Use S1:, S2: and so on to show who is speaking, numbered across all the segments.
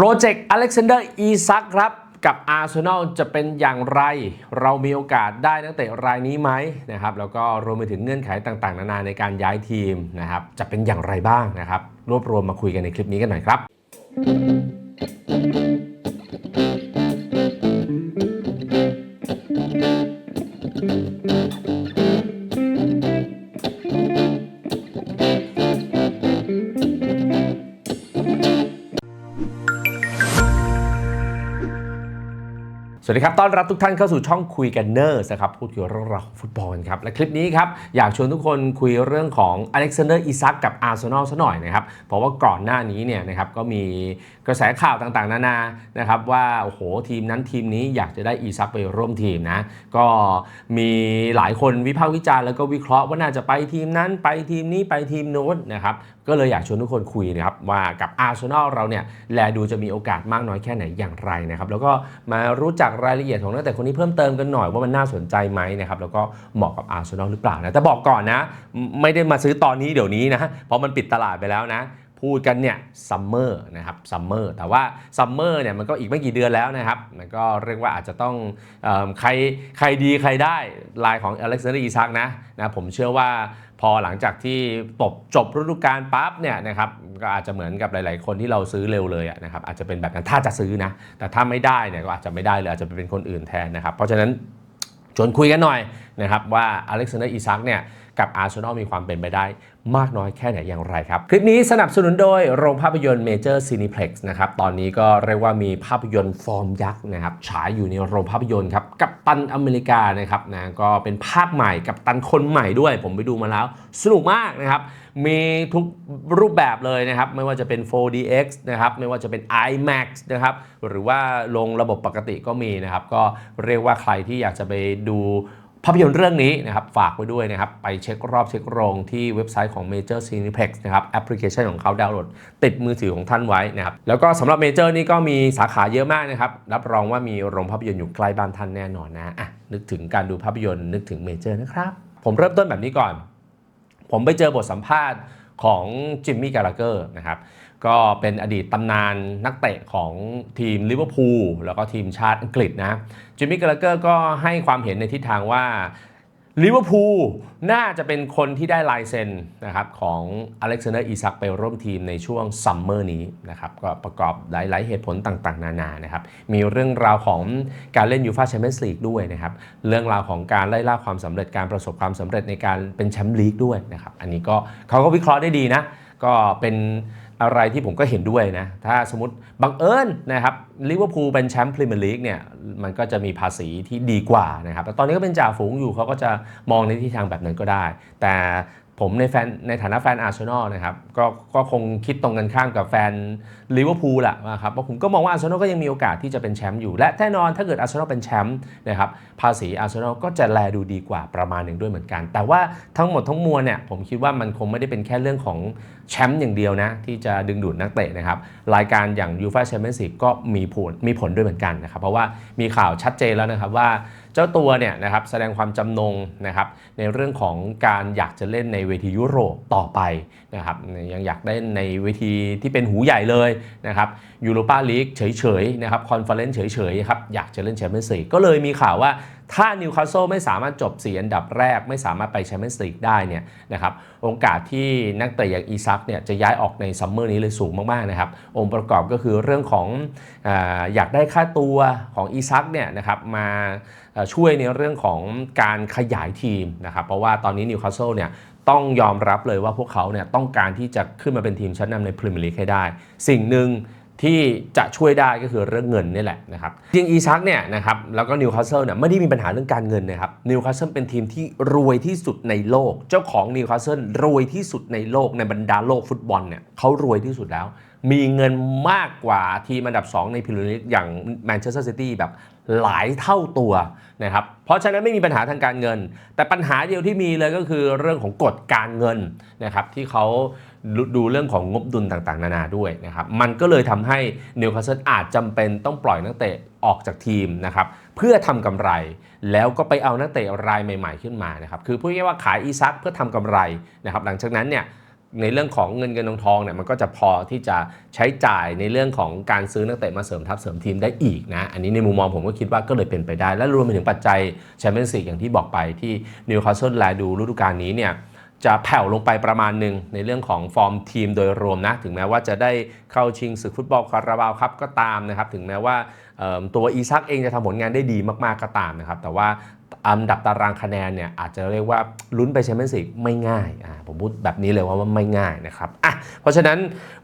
S1: โปรเจกต์อเล็กซานเดอร์อีซักครับกับอาร์เซนอลจะเป็นอย่างไร เรามีโอกาสได้นักเตะรายนี้ไหมนะครับแล้วก็รวมไปถึงเงื่อนไขต่างๆ นานาในการย้ายทีมนะครับจะเป็นอย่างไรบ้างนะครับ รวบรวมมาคุยกันในคลิปนี้กันหน่อยครับ สวัสดีครับ ต้อนรับทุกท่านเข้าสู่ช่องคุยกันเนอร์นะครับ พูดเกี่ยวกับเรื่องราวฟุตบอลครับ และคลิปนี้ครับ อยากชวนทุกคนคุยเรื่องของอเล็กซานเดอร์อิซักกับอาร์เซนอลซะหน่อยนะครับ เพราะว่าก่อนหน้านี้เนี่ยนะครับก็มีกระแสข่าวต่างๆ นานานะครับว่า โอ้โห ทีมนั้นทีมนี้อยากจะได้อีซักไปร่วมทีมนะ ก็มีหลายคนวิพากษ์วิจารณ์แล้วก็วิเคราะห์ว่าน่าจะไปทีมนั้นไปทีมนี้ไปทีมโน้นนะครับ ก็เลยอยากชวนทุกคนคุยนะครับว่ากับอาร์เซนอลเราเนี่ยแลดูจะมีโอกาสมากน้อยแค่ไหนอย่างไรนะครับแล้วก็มารู้จักรายละเอียดของนักเตะคนนี้เพิ่มเติมกันหน่อยว่ามันน่าสนใจไหมนะครับแล้วก็เหมาะกับอาร์เซนอลหรือเปล่านะแต่บอกก่อนนะ ไม่ได้มาซื้อตอนนี้เดี๋ยวนี้นะเพราะมันปิดตลาดไปแล้วนะพูดกันเนี่ยซัมเมอร์นะครับซัมเมอร์แต่ว่าซัมเมอร์เนี่ยมันก็อีกไม่กี่เดือนแล้วนะครับมันก็เรียกว่าอาจจะต้องออใครใครดีใครได้ลายของอเล็กซานเดอร์อีซักนะนะผมเชื่อว่า พอหลังจากที่ตบจบฤดูกาลปั๊บเนี่ยนะครับก็อาจจะเหมือนกับหลาย ๆ คนที่เราซื้อเร็วเลยนะครับอาจจะเป็นแบบนั้นถ้าจะซื้อนะแต่ถ้าไม่ได้เนี่ยก็อาจจะไม่ได้เลยอาจจะไปเป็นคนอื่นแทนนะครับ เพราะฉะนั้นชวนคุยกันหน่อยนะครับว่าอเล็กซานเดอร์อีซักเนี่ยกับอาร์เซนอลมีความเป็นไปได้มากน้อยแค่ไหนอย่างไรครับ คลิปนี้สนับสนุนโดยโรงภาพยนตร์เมเจอร์ซีนิเพล็กซ์นะครับ ตอนนี้ก็เรียกว่ามีภาพยนตร์ฟอร์มยักษ์นะครับ ฉายอยู่ในโรงภาพยนตร์ครับ กับ ตันอเมริกานะครับนะก็เป็นภาคใหม่กับตันคนใหม่ด้วย ผมไปดูมาแล้ว สนุกมากนะครับ มีทุกรูปแบบเลยนะครับ ไม่ว่าจะเป็น 4DX นะครับ ไม่ว่าจะเป็น IMAX นะครับ หรือว่าลงระบบปกติก็มีนะครับ ก็เรียกว่าใครที่อยากจะไปดู ภาพยนตร์เรื่องนี้นะครับฝากไว้ด้วยนะครับ ไปเช็ครอบเช็คโรงที่เว็บไซต์ของ Major Cineplex นะครับแอปพลิเคชันของเขาดาวน์โหลด ติดมือถือของท่านไว้นะครับ แล้วก็สำหรับ Major นี่ก็มีสาขาเยอะมากนะครับ รับรองว่ามีโรงภาพยนตร์อยู่ใกล้บ้านท่านแน่นอนนะอะนึกถึงการดูภาพยนตร์นึกถึง Major นะครับ ผมเริ่มต้นแบบนี้ก่อน ผมไปเจอบทสัมภาษณ์ ของจิมมี่กาลาเกอร์นะครับก็เป็นอดีตตำนานนักเตะของทีมลิเวอร์พูลแล้วก็ทีมชาติอังกฤษนะจิมมี่กาลาเกอร์ก็ให้ความเห็นในทิศทางว่า ลิเวอร์พูลน่าจะเป็นคนที่ได้ลายเซ็นนะครับของอเล็กซานเดอร์อีซักไปร่วมทีมในช่วงซัมเมอร์นี้นะครับก็ประกอบหลาย ๆ เหตุผลต่าง ๆ นานานะครับมีเรื่องราวของการเล่นยูฟาแชมเปี้ยนส์ลีกด้วยนะครับเรื่องราวของการไล่ล่าความสำเร็จการประสบความสำเร็จในการเป็นแชมป์ลีกด้วยนะครับอันนี้ก็เขาก็วิเคราะห์ได้ดีนะก็เป็น อะไรที่ผมก็เห็นด้วยนะ ถ้าสมมติบังเอิญนะครับลิเวอร์พูลเป็นแชมป์พรีเมียร์ลีกเนี่ยมันก็จะมีภาษีที่ดีกว่านะครับแต่ตอนนี้ก็เป็นจ่าฝูงอยู่เขาก็จะมองในทิศทางแบบนั้นก็ได้ แต่ ผมในแฟนในฐานะแฟนอาร์เซนอลนะครับก็ก็คงคิดตรงกันข้ามกับแฟนลิเวอร์พูลแหละนะครับเพราะผมก็มองว่าอาร์เซนอลก็ยังมีโอกาสที่จะเป็นแชมป์อยู่ และแน่นอนถ้าเกิดอาร์เซนอลเป็นแชมป์นะครับภาษีอาร์เซนอลก็จะแลดูดีกว่าประมาณหนึ่งด้วยเหมือนกัน แต่ว่าทั้งหมดทั้งมวลเนี่ยผมคิดว่ามันคงไม่ได้เป็นแค่เรื่องของแชมป์อย่างเดียวนะที่จะดึงดูดนักเตะนะครับรายการอย่างยูฟ่าแชมเปี้ยนส์ลีกก็มีผลมีผลด้วยเหมือนกันนะครับเพราะว่ามีข่าวชัดเจนแล้วนะครับว่า จ้าตัวเนี่ยนะครับแสดงความจำนงนะครับในเรื่องของการอยากจะเล่นในเวทียุโรปต่อไปนะครับยังอยากได้ในเวทีที่เป็นหูใหญ่เลยนะครับยูโรปาลีกเฉยๆนะครับคอนเฟอเรนซ์เฉยๆครับอยากจะเล่นแชมเปี้ยนส์ลีกก็เลยมีข่าวว่าถ้านิวคาสเซิลไม่สามารถจบ 4 อันดับแรก ไม่สามารถไปแชมเปี้ยนส์ลีกได้เนี่ยนะครับโอกาสที่นักเตะอย่างอีซักเนี่ยจะย้ายออกในซัมเมอร์นี้เลยสูงมากๆนะครับองค์ประกอบก็คือเรื่องของออยากได้ค่าตัวของอีซักเนี่ยนะครับมา ช่วยในเรื่องของการขยายทีมนะครับเพราะว่าตอนนี้นิวคาสเซิลเนี่ยต้องยอมรับเลยว่าพวกเขาเนี่ยต้องการที่จะขึ้นมาเป็นทีมชั้นนำในพรีเมียร์ลีกให้ได้ สิ่งหนึ่งที่จะช่วยได้ก็คือเรื่องเงินนี่แหละนะครับจริงอีซักเนี่ยนะครับแล้วก็นิวคาสเซิลเนี่ยไม่ได้มีปัญหาเรื่องการเงินนะครับนิวคาสเซิลเป็นทีมที่รวยที่สุดในโลก เจ้าของนิวคาสเซิลรวยที่สุดในโลกในบรรดาโลกฟุตบอลเนี่ยเขารวยที่สุดแล้ว มีเงินมากกว่าทีมอันดับ 2 ในพรีเมียร์ลีกอย่างแมนเชสเตอร์ซิตี้แบบ หลายเท่าตัวนะครับ เพราะฉะนั้นไม่มีปัญหาทางการเงิน แต่ปัญหาเดียวที่มีเลยก็คือเรื่องของกฎการเงินนะครับที่เขาดูเรื่องของงบดุลต่างๆ นานาด้วยนะครับ มันก็เลยทำให้นิวคาสเซิลอาจจำเป็นต้องปล่อยนักเตะออกจากทีมนะครับ เพื่อทำกำไรแล้วก็ไปเอานักเตะรายใหม่ ๆ ขึ้นมานะครับ คือพูดง่ายๆว่าขายอีซักเพื่อทำกำไรนะครับ หลังจากนั้นเนี่ย ในเรื่องของเงินเงินทองทองเนี่ยมันก็จะพอที่จะใช้จ่ายในเรื่องของการซื้อนักเตะมาเสริมทัพเสริมทีมได้อีกนะ อันนี้ในมุมมองผมก็คิดว่าก็เลยเป็นไปได้ และรวมไปถึงปัจจัยแชมเปี้ยนส์ลีกอย่างที่บอกไปที่นิวคาสเซิลแลดูฤดูกาลนี้เนี่ยจะแผ่วลงไปประมาณหนึ่งในเรื่องของฟอร์มทีมโดยรวมนะ ถึงแม้ว่าจะได้เข้าชิงศึกฟุตบอลคาราบาวครับก็ตามนะครับ ถึงแม้ว่าตัวอีซักเองจะทำผลงานได้ดีมากๆก็ตามนะครับ แต่ว่า อันดับตารางคะแนนเนี่ยอาจจะเรียกว่าลุ้นไปแชมเปี้ยนส์ลีกไม่ง่ายอ่าผมพูดแบบนี้เลยว่าไม่ง่ายนะครับอะเพราะฉะนั้น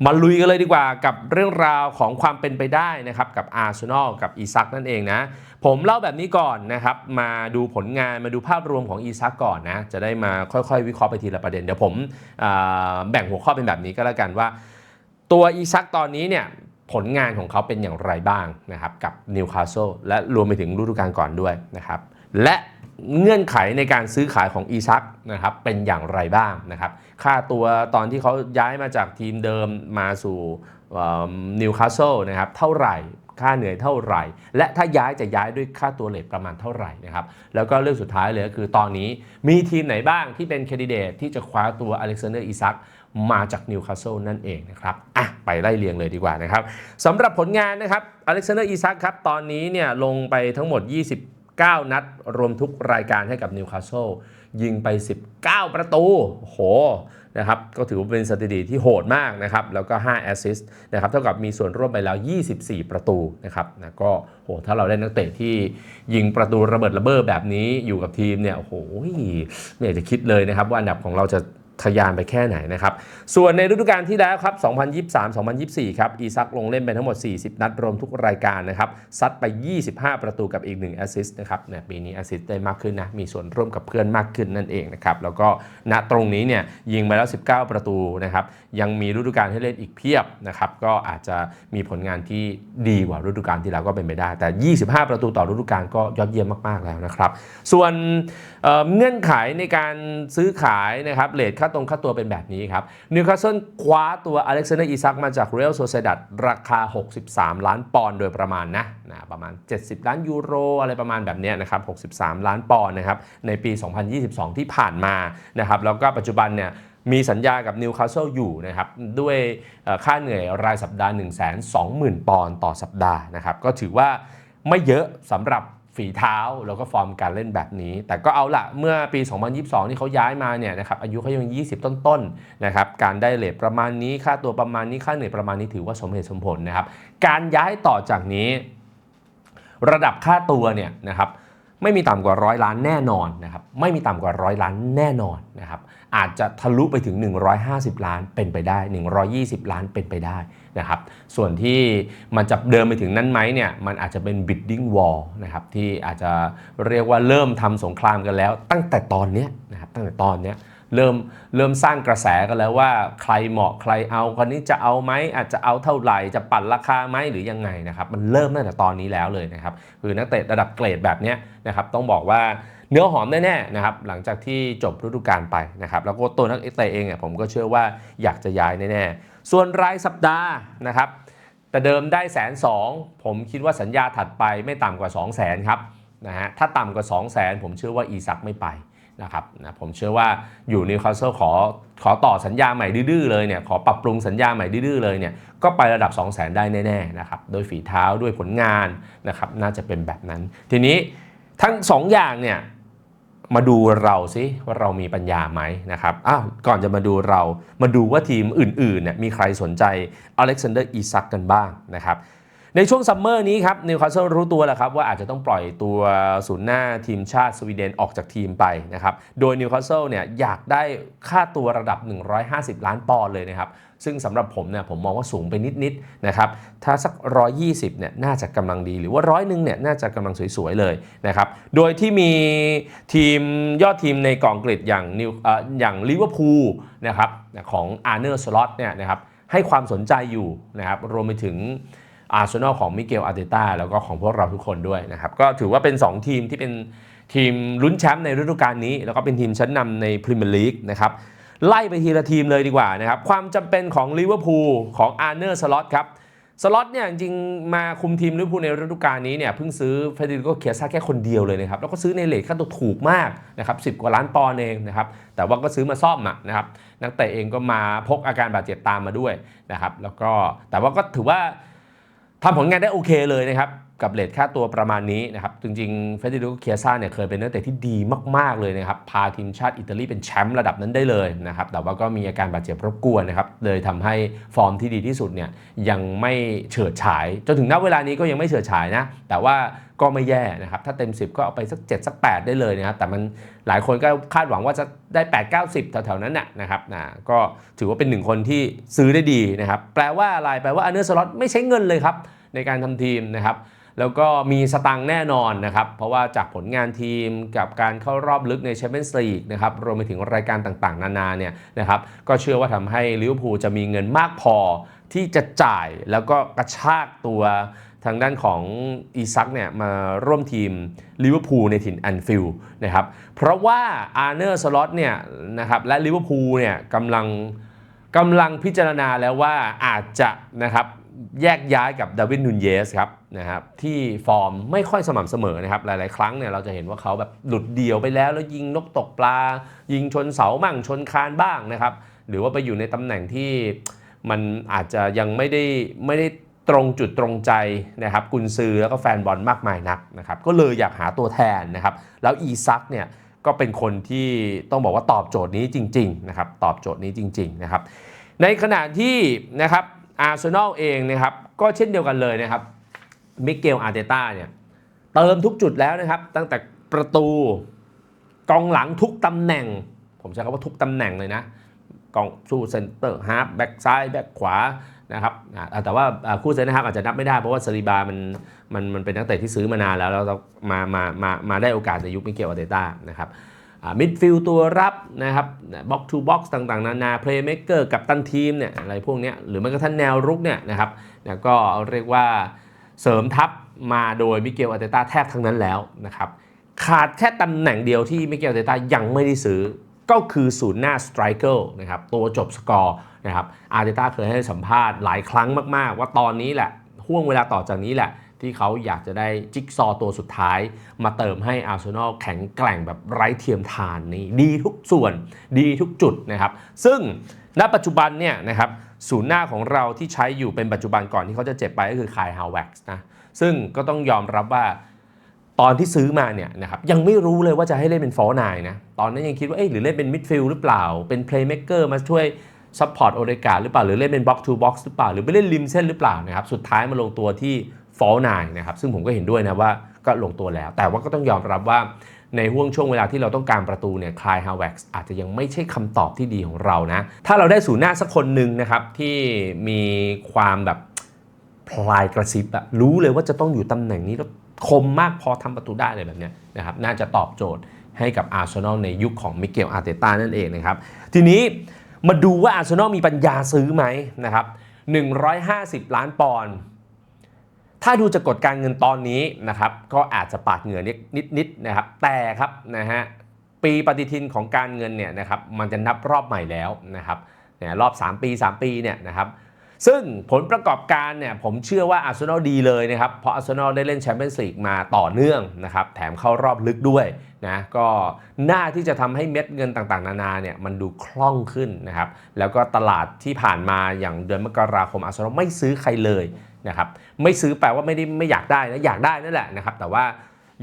S1: มาลุยกันเลยดีกว่ากับเรื่องราวของความเป็นไปได้นะครับกับอาร์เซนอลกับอีซักนั่นเองนะผมเล่าแบบนี้ก่อนนะครับมาดูผลงานมาดูภาพรวมของอีซักก่อนนะจะได้มาค่อยๆ วิเคราะห์ไปทีละประเด็นเดี๋ยวผมแบ่งหัวข้อเป็นแบบนี้ก็แล้วกันว่า ตัวอีซักตอนนี้เนี่ยผลงานของเขาเป็นอย่างไรบ้างนะครับกับนิวคาสเซิลและรวมไปถึงฤดูกาลก่อนด้วยนะครับ และเงื่อนไขในการซื้อขายของอีซักนะครับเป็นอย่างไรบ้างนะครับ ค่าตัวตอนที่เขาย้ายมาจากทีมเดิมมาสู่นิวคาสเซิลนะครับเท่าไหร่ค่าเหนื่อยเท่าไหร่ และถ้าย้ายจะย้ายด้วยค่าตัวเลทประมาณเท่าไหร่นะครับแล้วก็เรื่องสุดท้ายเลยก็คือตอนนี้มีทีมไหนบ้างที่เป็นแคนดิเดตที่จะคว้าตัวอเล็กซานเดอร์อีซักมาจากนิวคาสเซิลนั่นเองนะครับอะไปไล่เรียงเลยดีกว่านะครับสำหรับผลงานนะครับอเล็กซานเดอร์อีซักครับตอนนี้เนี่ยลงไปทั้งหมด 9 นัด รวมทุกรายการให้กับนิวคาสเซิลยิงไป 19 ประตูโอ้โหนะครับก็ถือว่าเป็นสถิติที่โหดมากนะครับ แล้วก็ 5 แอสซิสต์นะครับเท่ากับมีส่วนร่วมไปแล้ว 24 ประตูนะครับนะก็โหถ้าเราได้นักเตะที่ยิงประตูระเบิดระเบ้อแบบนี้อยู่กับทีมเนี่ยโอ้โหไม่อยากจะคิดเลยนะครับว่าอันดับของเราจะ ทยานไปแค่ไหนนะครับ ส่วนในฤดูกาลที่แล้วครับ 2023-2024 ครับ อีซักลงเล่นไปทั้งหมด 40 นัดรวมทุกรายการนะครับ ซัดไป 25 ประตูกับอีก1แอสซิสต์นะครับเนี่ยปีนี้แอสซิสต์ได้มากขึ้นนะ มีส่วนร่วมกับเพื่อนมากขึ้นนั่นเองนะครับ แล้วก็ณตรงนี้เนี่ยยิงไปแล้ว 19 ประตูนะครับ ยังมีฤดูกาลให้เล่นอีกเพียบนะครับ ก็อาจจะมีผลงานที่ดีกว่าฤดูกาลที่แล้วก็เป็นไปได้ แต่ 25 ประตูต่อฤดูกาลก็ยอดเยี่ยมมากๆแล้วนะครับ ส่วนเเงื่อนไขในการซื้อขายนะครับเลทค่าตรงค่าตัวเป็นแบบนี้ครับนิวคาสเซิลคว้าตัวอเล็กซานเดอร์อีซักมาจากเรอัลโซเซดัดราคา 63 ล้านปอนด์โดยประมาณนะนะประมาณ 70 ล้านยูโร อะไรประมาณแบบนี้นะครับ 63 ล้านปอนด์นะครับในปี 2022 ที่ผ่านมานะครับแล้วก็ปัจจุบันเนี่ยมีสัญญากับนิวคาสเซิลอยู่นะครับด้วยค่าเหนื่อยรายสัปดาห์ 1 2 0 0 0 0 ปอนด์ต่อสัปดาห์นะครับก็ถือว่าไม่เยอะสำหรับ ฝีเท้าแล้วก็ฟอร์มการเล่นแบบนี้ แต่ก็เอาละเมื่อปี 2022 ที่เขาย้ายมาเนี่ยนะครับอายุเขายัง 20 ต้นๆนะครับการได้เลทประมาณนี้ค่าตัวประมาณนี้ค่าเหนื่อยประมาณนี้ถือว่าสมเหตุสมผลนะครับ การย้ายต่อจากนี้ ระดับค่าตัวเนี่ยนะครับ ไม่มีต่ำกว่าร้อยล้านแน่นอนนะครับไม่มีต่ำกว่าร้อยล้านแน่นอนนะครับอาจจะทะลุไปถึง 150 ล้านเป็นไปได้ 120 ล้านเป็นไปได้นะครับส่วนที่มันจะเดินไปถึงนั้นไหมเนี่ยมันอาจจะเป็น bidding war นะครับที่อาจจะเรียกว่าเริ่มทำสงครามกันแล้ว ตั้งแต่ตอนนี้นะครับตั้งแต่ตอนนี้ เริ่มเริ่มสร้างกระแสกันแล้วว่าใครเหมาะใครเอาคนนี้จะเอาไหมอาจจะเอาเท่าไหร่จะปั่นราคาไหมหรือยังไงนะครับมันเริ่มตั้งแต่ตอนนี้แล้วเลยนะครับคือนักเตะระดับเกรดแบบนี้นะครับต้องบอกว่าเนื้อหอมแน่ๆนะครับหลังจากที่จบฤดูกาลไปนะครับแล้วก็ตัวนักเตะเองเนี่ยผมก็เชื่อว่าอยากจะย้ายแน่ๆส่วนรายสัปดาห์นะครับแต่เดิมได้แสนสองผมคิดว่าสัญญาถัดไปไม่ต่ำกว่า 2 0 0แสนครับนะฮะถ้าต่ำกว่า 2 0 0แสนผมเชื่อว่าอีซักไม่ไป นะครับนะผมเชื่อว่าอยู่นิวคาสเซิลขอขอต่อสัญญาใหม่ดื้อเลยเนี่ยขอปรับปรุงสัญญาใหม่ดื้อเลยเนี่ยก็ไประดับ 2 0 0แสนได้แน่ๆนะครับโดยฝีเท้าด้วยผลงานนะครับน่าจะเป็นแบบนั้น ทีนี้ทั้ง 2 อย่างเนี่ยมาดูเราสิว่าเรามีปัญญาไหมนะครับอ้าวก่อนจะมาดูเรามาดูว่าทีมอื่นๆเนี่ยมีใครสนใจอเล็กซานเดอร์อีซักกันบ้างนะครับ ในช่วงซัมเมอร์นี้ครับนิวคาสเซิลรู้ตัวแล้วครับว่าอาจจะต้องปล่อยตัวศูนย์หน้าทีมชาติสวีเดนออกจากทีมไปนะครับโดยนิวคาสเซิลเนี่ยอยากได้ค่าตัวระดับ 150 ล้านปอนด์เลยนะครับซึ่งสำหรับผมเนี่ยผมมองว่าสูงไปนิดๆนะครับถ้าสัก 120เนี่ยน่าจะกำลังดีหรือว่าร้อยหนึ่งเนี่ยน่าจะกำลังสวยๆเลยนะครับโดยที่มีทีมยอดทีมในกองกฤษอย่างนิวเอ่ออย่างลิเวอร์พูลนะครับของอาร์เนอร์สล็อตเนี่ยนะครับให้ความสนใจอยู่นะครับรวมไปถึง อาร์เซนอลของมิเกลอาร์เตต้าแล้วก็ของพวกเราทุกคนด้วยนะครับ ก็ถือว่าเป็น 2 ทีมที่เป็นทีมลุ้นแชมป์ในฤดูกาลนี้ แล้วก็เป็นทีมชั้นนำในพรีเมียร์ลีกนะครับไล่ไปทีละทีมเลยดีกว่านะครับ ความจำเป็นของลิเวอร์พูลของอาร์เนอร์สล็อตครับสล็อตเนี่ยจริงมาคุมทีมลิเวอร์พูลในฤดูกาลนี้เนี่ยเพิ่งซื้อเฟเดริโกเคียซ่าแค่คนเดียวเลยนะครับ แล้วก็ซื้อในเลทค่าตัวถูกมากนะครับสิกว่าล้านปอนด์เองนะครับ แต่ว่าก็ซื้อมาซ่อมอะนะครับนักเตะเองก็มาพกอาการบาดเจ็บตามมาด้วยนะครับแล้วก็แต่ว่าก็ถือว่า ทำผลงานได้โอเคเลยนะครับ กับเลทค่าตัวประมาณนี้นะครับ จริงๆเฟเดริโกเคียซ่าเนี่ยเคยเป็นนักเตะที่ดีมาก ๆ เลยนะครับ พาทีมชาติอิตาลีเป็นแชมป์ระดับนั้นได้เลยนะครับ แต่ว่าก็มีอาการบาดเจ็บรบกวนนะครับ เลยทำให้ฟอร์มที่ดีที่สุดเนี่ยยังไม่เฉิดฉาย จนถึงณเวลานี้ก็ยังไม่เฉิดฉายนะ แต่ว่าก็ไม่แย่นะครับ ถ้าเต็ม 10 ก็เอาไปสัก 7 สัก 8 ได้เลยนะครับ แต่มันหลายคนก็คาดหวังว่าจะได้ 8 9 0แถวๆนั้นน่ะนะครับนะก็ถือว่าเป็นหนึ่งคนที่ซื้อได้ดีนะครับ แปลว่าอะไร แปลว่าอันเนอร์สล็อตไม่ใช้เงินเลยครับในการทำทีมนะครับ แล้วก็มีสตังค์แน่นอนนะครับ เพราะว่าจากผลงานทีมกับการเข้ารอบลึกในแชมเปี้ยนส์ลีกนะครับรวมไปถึงรายการต่างๆ นานาเนี่ยนะครับก็เชื่อว่าทำให้ลิเวอร์พูลจะมีเงินมากพอที่จะจ่ายแล้วก็กระชากตัวทางด้านของอีซักเนี่ยมาร่วมทีมลิเวอร์พูลในถิ่นแอนฟิลด์นะครับเพราะว่าอาร์เนอร์สล็อตเนี่ยนะครับและลิเวอร์พูลเนี่ยกำลังกำลังพิจารณาแล้วว่าอาจจะนะครับ แยกย้ายกับดาวินนูนเยสครับนะครับที่ฟอร์มไม่ค่อยสม่ำเสมอนะครับหลาย ๆ ครั้งเนี่ยเราจะเห็นว่าเขาแบบหลุดเดี่ยวไปแล้ว แล้วยิงนกตกปลา ยิงชนเสามั่งชนคานบ้างนะครับหรือว่าไปอยู่ในตำแหน่งที่มันอาจจะยังไม่ได้ไม่ได้ตรงจุดตรงใจนะครับกุนซือแล้วก็แฟนบอลมากมายนักนะครับก็เลยอยากหาตัวแทนนะครับแล้วอีซักเนี่ยก็เป็นคนที่ต้องบอกว่าตอบโจทย์นี้จริงๆนะครับตอบโจทย์นี้จริงๆนะครับในขณะที่นะครับ อาร์เซนอลเองนะครับก็เช่นเดียวกันเลยนะครับมิเกลอาร์เตต้าเนี่ยเติมทุกจุดแล้วนะครับ ตั้งแต่ประตูกองหลังทุกตำแหน่ง ผมใช้คำว่าทุกตำแหน่งเลยนะกองสู้เซนเตอร์ฮาร์ฟแบ็กซ้ายแบ็กขวานะครับแต่ว่าคู่เซนเตอร์ฮาร์ฟอาจจะนับไม่ได้เพราะว่าซาลิบามันมันมันเป็นนักเตะที่ซื้อมานานแล้วแล้วมามามามาได้โอกาสในยุคมิเกลอาร์เตต้านะครับ มิดฟิลตัวรับนะครับบ็อกทูบ็อกซ์ต่างๆ นานาเพลย์เม k เกอร์กับตันทีมเนี่ยอะไรพวกนี้หรือแม้กระทั่งแนวรุกเนี่ยนะครับก็เรียกว่าเสริมทัพมาโดยมิเกลอาร์เตต้าแทบทั้งนั้นแล้วนะครับขาดแค่ตำแหน่งเดียวที่มิเกลอาร์เตต้ายังไม่ได้ซื้อก็คือศูนย์หน้าสไตรเกอร์นะครับตัวจบสกอร์นะครับอาร์เตต้าเคยให้สัมภาษณ์หลายครั้งมากๆ ว่าตอนนี้แหละห่วงเวลาต่อจากนี้แหละ ที่เขาอยากจะได้จิ๊กซอว์ตัวสุดท้าย มาเติมให้อาร์เซนอลแข็งแกร่งแบบไร้เทียมทานนี่ดีทุกส่วนดีทุกจุดนะครับ ซึ่งณปัจจุบันเนี่ยนะครับศูนย์หน้าของเราที่ใช้อยู่เป็นปัจจุบันก่อนที่เขาจะเจ็บไปก็คือคายฮาวเว็กซ์นะซึ่งก็ต้องยอมรับว่าตอนที่ซื้อมาเนี่ยนะครับยังไม่รู้เลยว่าจะให้เล่นเป็นฟอร์นายนะตอนนั้นยังคิดว่าเอ๊ะหรือเล่นเป็นมิดฟิลด์หรือเปล่า เป็นเพลย์เม k เกอร์มาช่วยซัพพอร์ตโอเดกาหรือเปล่า หรือเล่นเป็นบ็อกซ์ทูบ็อกซ์หรือเปล่า หรือไปเล่นริมเส้นหรือเปล่านะครับสุดท้ายมาลงตัวที่ ฟอร์นายนะครับซึ่งผมก็เห็นด้วยนะว่าก็ลงตัวแล้ว แต่ว่าก็ต้องยอมรับว่าในห่วงช่วงเวลาที่เราต้องการประตูเนี่ยคลายฮาวเว็กซ์อาจจะยังไม่ใช่คำตอบที่ดีของเรานะ ถ้าเราได้ศูนหน้าสักคนหนึ่งนะครับที่มีความแบบพลายกระซิบอะรู้เลยว่าจะต้องอยู่ตำแหน่งนี้แล้วคมมากพอทำประตูได้เลยแบบเนี้ยนะครับน่าจะตอบโจทย์ให้กับอาร์เซนอลในยุคของมิเกลอาร์เตต้านั่นเองนะครับ ทีนี้มาดูว่าอาร์เซนอลมีปัญญาซื้อไหมนะครับ150 ล้านปอนด์ ถ้าดูจากกฎการเงินตอนนี้นะครับก็อาจจะปาดเหงื่อนิดๆนะครับแต่ครับนะฮะปีปฏิทินของการเงินเนี่ยนะครับมันจะนับรอบใหม่แล้วนะครับเนี่ยรอบ 3 ปี 3 ปีเนี่ยนะครับซึ่งผลประกอบการเนี่ยผมเชื่อว่าอาร์เซนอลดีเลยนะครับ เพราะอาร์เซนอลได้เล่นแชมเปี้ยนส์ลีกมาต่อเนื่องนะครับ แถมเข้ารอบลึกด้วยนะก็น่าที่จะทำให้เม็ดเงินต่างๆ นานาเนี่ยมันดูคล่องขึ้นนะครับ แล้วก็ตลาดที่ผ่านมาอย่างเดือนมกราคมอาร์เซนอลไม่ซื้อใครเลย นะครับไม่ซื้อแปลว่าไม่ได้ไม่อยากได้นะอยากได้นั่นแหละนะครับแต่ว่า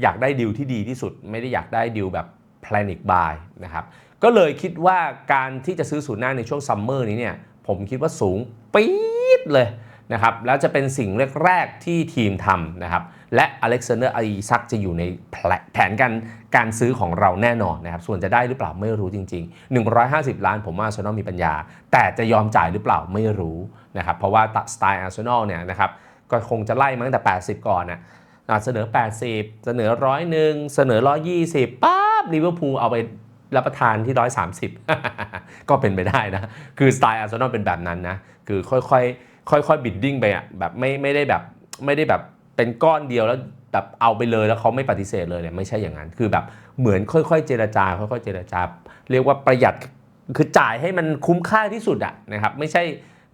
S1: อยากได้ดีลที่ดีที่สุด ไม่ได้อยากได้ดีลแบบ panic buy นะครับก็เลยคิดว่าการที่จะซื้อศูนย์หน้าในช่วงซัมเมอร์นี้เนี่ยผมคิดว่าสูงปี๊ดเลยนะครับแล้วจะเป็นสิ่งแรก ๆ ที่ทีมทำนะครับ และอเล็กซานเดอร์ไอซักจะอยู่ในแผนการการซื้อของเราแน่นอนนะครับ ส่วนจะได้หรือเปล่าไม่รู้จริง ๆ 150 ล้านผมว่าอาร์เซนอลมีปัญญา แต่จะยอมจ่ายหรือเปล่าไม่รู้นะครับ เพราะว่าสไตล์อาร์เซนอลเนี่ยนะครับ ก็คงจะไล่มาตั้งแต่ 80 ก่อนนะอะเสนอ 80 เสนอร้อยหนึ่งเสนอ 120ปั๊บลิเวอร์พูลเอาไปรับประทานที่ 130 ก็เป็นไปได้นะ คือสไตล์อาร์เซนอลเป็นแบบนั้นนะ คือค่อยๆค่อยๆบิดดิ้งไปอะแบบไม่ไม่ได้แบบไม่ได้แบบ เป็นก้อนเดียวแล้วแบบเอาไปเลยแล้วเขาไม่ปฏิเสธเลยเนี่ยไม่ใช่อย่างนั้น คือแบบเหมือนค่อยๆ เจรจาค่อยๆเจรจา เรียกว่าประหยัดคือจ่ายให้มันคุ้มค่าที่สุดอะนะครับไม่ใช่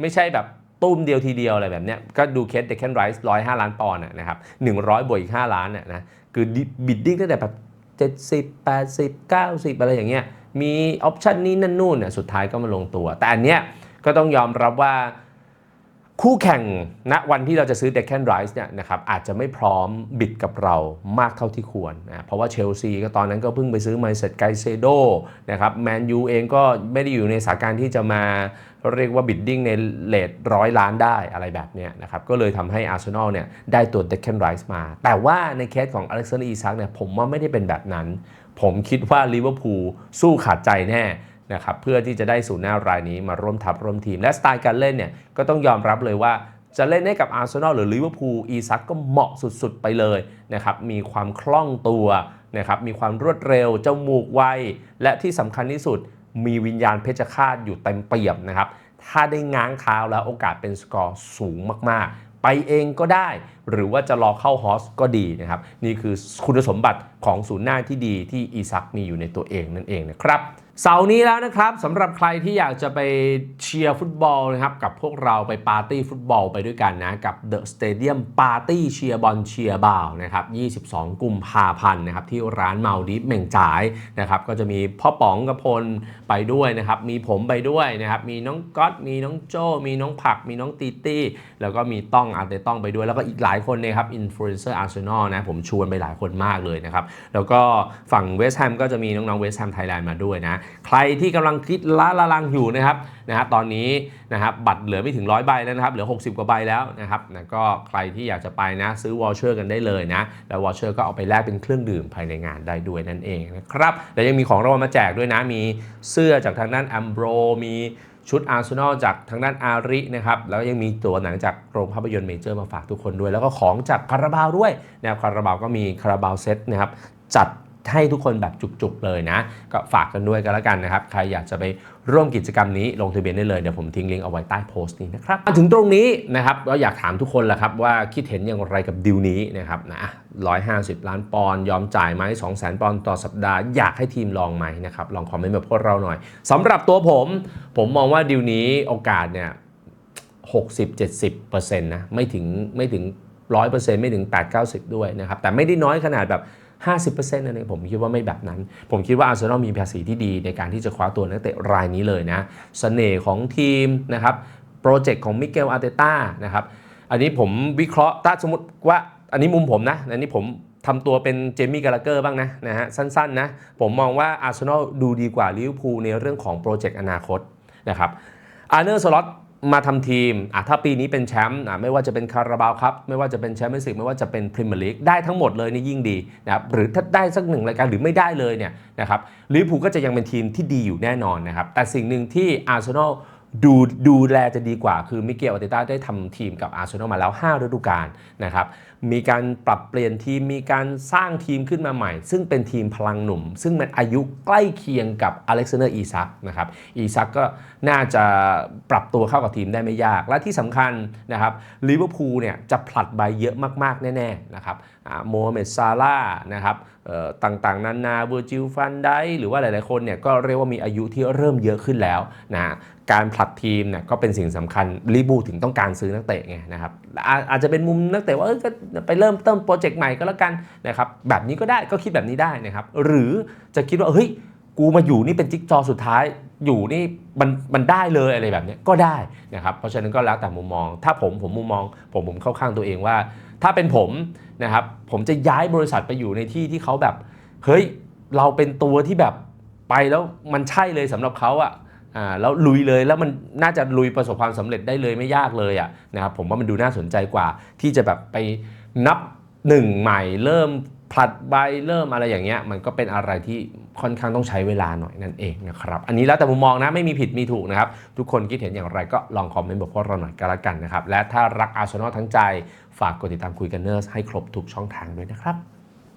S1: ไม่ใช่แบบตุ้มเดียวทีเดียวอะไรแบบเนี้ยก็ดูเคสเดค a นไรส์ร้อยห้าล้านปอนด์นะครับหนึ่งร้อยบวกอีกห้าล้านน่ะนะคือบิดดิ้งตั้งแต่แบบเจ็ดสิบแปดสิบเก้าสิบอะไรอย่างเงี้ยมีออปชันนี้นั่นนู่นเนี่ยสุดท้ายก็มาลงตัว แต่อันเนี้ยก็ต้องยอมรับว่า คู่แข่งณวันที่เราจะซื้อ Deccan Rise เนี่ยนะครับอาจจะไม่พร้อมบิดกับเรามากเท่าที่ควรนะเพราะว่าเชลซีก็ตอนนั้นก็เพิ่งไปซื้อไมเซตไกเซโดนะครับแมนยูเองก็ไม่ได้อยู่ในสถานการณ์ที่จะมาเรียกว่าบิดดิ้งในเลทร้อยล้านได้อะไรแบบเนี้ยนะครับก็เลยทำให้อาร์เซนอลเนี่ยได้ตัว Deccan Rise มา แต่ว่าในเคสของอเล็กซานเดอร์อีซักเนี่ยผมว่าไม่ได้เป็นแบบนั้น ผมคิดว่าลิเวอร์พูลสู้ขาดใจแน่ นะครับเพื่อที่จะได้ศูนย์หน้ารายนี้มาร่วมทัพร่วมทีม และสไตล์การเล่นเนี่ยก็ต้องยอมรับเลยว่าจะเล่นให้กับอาร์เซนอลหรือลิเวอร์พูลอีซักก็เหมาะสุดๆ ไปเลยนะครับมีความคล่องตัวนะครับมีความรวดเร็วจมูกไว และที่สำคัญที่สุดมีวิญญาณเพชฌฆาตอยู่เต็มเปี่ยมนะครับถ้าได้ง้างเท้าแล้วโอกาสเป็นสกอร์สูงมากๆ ไปเองก็ได้ หรือว่าจะรอเข้าฮอสก็ดีนะครับนี่คือคุณสมบัติของศูนย์หน้าที่ดีที่อีซักมีอยู่ในตัวเองนั่นเองนะครับ เสาร์นี้แล้วนะครับสำหรับใครที่อยากจะไปเชียร์ฟุตบอลนะครับกับพวกเราไปปาร์ตี้ฟุตบอลไปด้วยกันนะ กับ The Stadium Party เชียร์บอลเชียร์บ่าวนะครับ 22 กุมภาพันธ์นะครับที่ร้านเมาดิฟเม่งจ่ายนะครับก็จะมีพ่อป๋องกระพลไปด้วยนะครับ มีผมไปด้วยนะครับ มีน้องก๊อตมีน้องโจมีน้องผัก มีน้องตีตี้ แล้วก็มีต้องอาร์เตต้องไปด้วย แล้วก็อีกหลายคนนี่ยครับอินฟลูเอนเซอร์อาร์เซนอลนะผมชวนไปหลายคนมากเลยนะครับแล้วก็ฝั่งเวสต์แฮมก็จะมีน้องๆเวสต์แฮมไทยแลนด์มาด้วยนะใครที่กำลังคิดล้าละลังอยู่นะครับนะฮะตอนนี้นะครับบัตรเหลือไม่ถึงร้อยใบแล้วนะครับเหลือ 60 กว่าใบแล้วนะครับนะก็ใครที่อยากจะไปนะซื้อวอลเชอร์กันได้เลยนะแล้ววอลเชอร์ก็เอาไปแลกเป็นเครื่องดื่มภายในงานได้ด้วยนั่นเองนะครับแล้วยังมีของรางวัลมาแจกด้วยนะมีเสื้อจากทางด้านอัมโบรมีชุดอาร์เซนอลจากทางด้านอารินะครับ แล้วยังมีตัวหนังจากโรงภาพยนตร์เมเจอร์มาฝากทุกคนด้วย แล้วก็ของจากคาราบาวด้วยนะครับคาราบาวก็มีคาราบาวเซตนะครับจัด ให้ทุกคนแบบจุกๆเลยนะ ก็ฝากกันด้วยกันแล้วกันนะครับ ใครอยากจะไปร่วมกิจกรรมนี้ลงทะเบียนได้เลย เดี๋ยวผมทิ้งลิงก์เอาไว้ใต้โพสต์นี้นะครับมาถึงตรงนี้นะครับก็อยากถามทุกคนแหละครับว่าคิดเห็นอย่างไรกับดิวนี้นะครับนะ150ล้านปอนด์ยอมจ่ายไหม200,000ปอนด์ต่อสัปดาห์อยากให้ทีมลองไหมนะครับลองคอมเมนต์มาพวกเราหน่อยสำหรับตัวผม ผมมองว่าดิวนี้โอกาสเนี่ย60-70%นะไม่ถึงไม่ถึง 100%ไม่ถึง 8-90 ด้วยนะครับแต่ไม่ได้น้อยขนาดแบบ 50%นะเนี่ยผมคิดว่าไม่แบบนั้น ผมคิดว่าอาร์เซนอลมีภาษีที่ดีในการที่จะคว้าตัวนักเตะรายนี้เลยนะสเสน่ห์ของทีมนะครับโปรเจกต์ของมิเกลอาร์เตต้านะครับอันนี้ผมวิเคราะห์ถ้าสมมติว่าอันนี้มุมผมนะ อันนี้ผมทำตัวเป็นเจมี่กาลาเกอร์บ้างนะนะฮะสั้นๆนะผมมองว่าอาร์เซนอลดูดีกว่าลิเวอร์พูลในเรื่องของโปรเจกต์อนาคตนะครับอาร์เนอร์สล็อต มาทำทีมอะถ้าปีนี้เป็นแชมป์อะไม่ว่าจะเป็นคาราบาวครับ ไม่ว่าจะเป็นแชมเปี้ยนส์ลีกไม่ว่าจะเป็นพรีเมียร์ลีกได้ทั้งหมดเลยนี่ยิ่งดีนะครับหรือถ้าได้สักหนึ่งรายการหรือไม่ได้เลยเนี่ยนะครับลิเวอร์พูลก็จะยังเป็นทีมที่ดีอยู่แน่นอนนะครับแต่สิ่งหนึ่งที่อาร์เซนอล ดูดูแลจะดีกว่าคือมิเกลอาร์เตต้าได้ทำทีมกับอาร์เซนอลมาแล้ว 5 ฤดูกาลนะครับ มีการปรับเปลี่ยนทีมมีการสร้างทีมขึ้นมาใหม่ ซึ่งเป็นทีมพลังหนุ่ม ซึ่งมันอายุใกล้เคียงกับอเล็กซานเดอร์อีซักนะครับอีซักก็น่าจะปรับตัวเข้ากับทีมได้ไม่ยาก และที่สำคัญนะครับลิเวอร์พูลเนี่ยจะผลัดใบเยอะมากๆ แน่ ๆ นะครับโมฮัมเหม็ดซาร่านะครับต่างๆนานาเวอร์จิลฟันไดหรือว่าหลายๆคนเนี่ยก็เรียกว่ามีอายุที่เริ่มเยอะขึ้นแล้วนะ การผลัดทีมเนี่ยก็เป็นสิ่งสำคัญลิบูถึงต้องการซื้อนักเตะไงนะครับอาอาจจะเป็นมุมนักเตะว่าเออก็ไปเริ่มเต้นโปรเจกต์ใหม่ก็แล้วกันนะครับแบบนี้ก็ได้ก็คิดแบบนี้ได้นะครับหรือจะคิดว่าเฮ้ยกูมาอยู่นี่เป็นจิ๊กจอสุดท้ายอยู่นี่มันมันได้เลยอะไรแบบนี้ก็ได้นะครับเพราะฉะนั้นก็แล้วแต่มุมมอง ถ้าผมผมมุมมอง ผมผมเข้าข้างตัวเองว่า ถ้าเป็นผมนะครับผมจะย้ายบริษัทไปอยู่ในที่ที่เขาแบบเฮ้ยเราเป็นตัวที่แบบไปแล้วมันใช่เลยสำหรับเขาอะ อ่าแล้วลุยเลยแล้วมันน่าจะลุยประสบความสำเร็จได้เลยไม่ยากเลยอะนะครับผมว่ามันดูน่าสนใจกว่า ที่จะแบบไปนับหนึ่งใหม่เริ่มผลัดใบเริ่มอะไรอย่างเงี้ยมันก็เป็นอะไรที่ค่อนข้างต้องใช้เวลาหน่อยนั่นเองนะครับอันนี้แล้วแต่มุมมองนะไม่มีผิดมีถูกนะครับทุกคนคิดเห็นอย่างไรก็ลองคอมเมนต์บอกพวกเราหน่อยก็แล้วกันนะครับและถ้ารักอาร์เซนอลทั้งใจ ฝากกดติดตามคุยกันเนอร์สให้ครบทุกช่องทางด้วยนะครับ